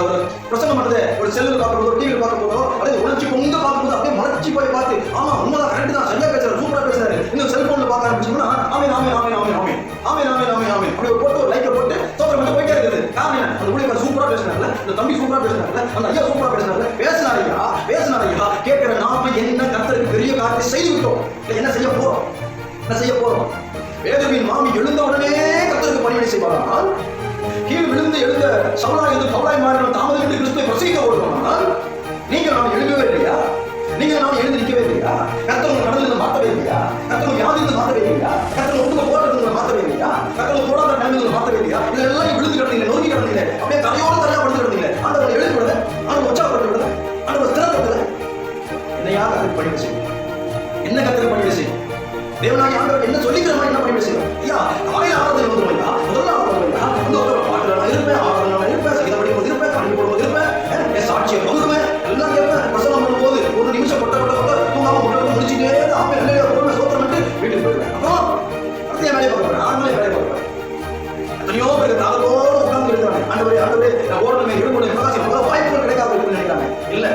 ஒரு பிரச்சனை பண்ணுறது ஒரு செல்லில் பார்க்கும்போது ஒரு டிவியில் பார்க்கும்போதோ அப்படியே உணர்ச்சி பொங்க பார்க்கும்போது அப்படியே மலர்ச்சி போய் பார்த்து ஆமா உண்மைதான் கரெக்ட் தான் சரியாக பேசுறாரு சூப்பராக பேசுறாரு. இந்த செல்ஃபோனில் பார்க்க ஆரம்பிச்சோம்னா ஆமே ஆமே ஆமே ஆமே ஆமே ஆமே ஆமே ஆமே ஆமே அப்படி போட்டு ஒரு லைக்கை போட்டு தோற்றம் வந்து போயிட்டே இருக்குது. காரணம் அந்த ஊழியர் சூப்பராக பேசுனாங்கல்ல இந்த தம்பி சூப்பராக பேசுனாங்கல்ல அந்த ஐயா சூப்பராக பேசுனாங்கல்ல பேசினாரியா பேசினாரியா கேட்குற நாம என்ன கத்தருக்கு பெரிய காரியத்தை செய்து விட்டோம்? என்ன செய்ய போகிறோம் என்ன செய்ய போகிறோம் வேதவின் மாமி எழுந்த உடனே கத்தருக்கு பணிவிடை செய்வாரால் கீழ் விழுந்து எழுந்த சவுலாய் இருந்து பவுலாய் மாறினால் தாமதம் என்று கிறிஸ்துவை பிரசங்கிக்க ஓடுவானால் நீங்கள் நான் எழுதவே இல்லையா? நீங்கள் நான் எழுந்து நிற்கவே இல்லையா? கத்தவங்க கடலில் மாற்றவே இல்லையா? கத்தவங்க யாதிலிருந்து மாற்றவே இல்லையா? கத்தவங்க உங்க போராட்டத்தில் மாற்றவே இல்லையா? கத்தவங்க போராட்ட டைமில் மாற்றவே இல்லையா? இதுல எல்லாம் விழுந்து கிடந்தீங்க நோக்கி கிடந்தீங்க அப்படியே தலையோடு தரையா படுத்து கிடந்தீங்க ஆண்டவர் எழுதி விடுங்க. ஆண்டவர் உற்சாகப்படுத்தி விடுங்க ஆண்டவர் ஸ்திரப்படுத்துங்க என்னையா கத்திரி பணிவு செய்யும்? என்ன கத்திரி பணிவு செய்யும்? தேவனாகி ஆண்டவர் என்ன சொல்லிக்கிற மாதிரி என்ன பணிவு செய்யும்? ஐயா காலையில எத்தனையோ பேர் தாகத்தோடு உட்கார்ந்து இருக்கிறாங்க. ஆண்டவரே ஆண்டவரே நான் ஓடணுமே எழுப்பணும் பிரகாசம். வாய்ப்புகள் நினைக்கிறாங்க. இல்ல.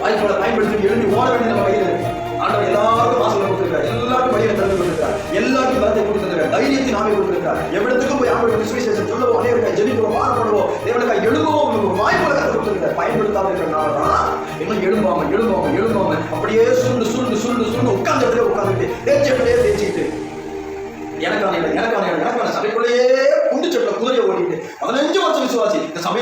வாய்ப்புகளை பயன்படுத்தி எழுதி ஓட வேண்டிய நம்ம கையில் இருக்கு. ஆண்டவர் எல்லாருக்கும் வாசலை கொடுத்திருக்கார் எல்லாருக்கும் வழியை திறந்து கொடுத்திருக்கார் எல்லாருக்கும் பலத்தை கொடுத்திருக்கார் தைரியத்தை நாமே கொடுத்திருக்கார் எவ்வளவுக்கும் போய் ஆண்டவர் சுவிசேஷம் சொல்லவும் அனைவருக்காய் ஜெபிக்கிறோம் பாடுபடுவோம் தேவனுக்காய் எழுதுவோம் உங்களுக்கு வாய்ப்புகளை கொடுத்திருக்கார் பயன்படுத்தாம இருக்கிறனால தான் இன்னும் எழும்பாம எழும்பாம எழும்பாம அப்படியே சுருண்டு சுருண்டு சுருண்டு சுருண்டு உட்கார்ந்த இடத்துல உட்கார்ந்துட்டு தேய்ச்சிட்டு தேய்ச்சிட்டு எனக்கான இல்லை எனக்கான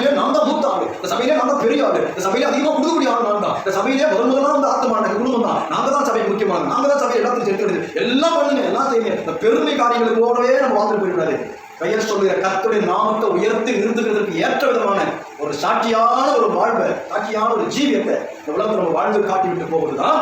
சபையில நான் தான் மூத்த ஆளு. இந்த சபையில நான் தான் பெரிய ஆளு. இந்த சபையில அதிகமாக கொடுக்கக்கூடிய ஆள் நான் தான். இந்த சபையிலே முதல் முதலாம் வந்து ஆத்தமான குடும்பம் தான். நாங்க தான் சபை முக்கியமானது. நாங்க தான் சபையை எல்லாத்தையும் செலுத்துறது எல்லாம் பண்ணுங்க எல்லாம் செய்யுங்க. இந்த பெருமை காரியங்களுக்கோடவே நம்ம வாழ்ந்துட்டு போயிடாது பெயர் சொல்லுகிற கத்துடைய நாமத்தை உயர்த்தி நிறுத்துகிறதுக்கு ஏற்ற விதமான ஒரு சாட்சியான ஒரு வாழ்வை சாட்சியான ஒரு ஜீவியத்தை இந்த உலகத்தை நம்ம வாழ்ந்து காட்டி விட்டு போகுதுதான்.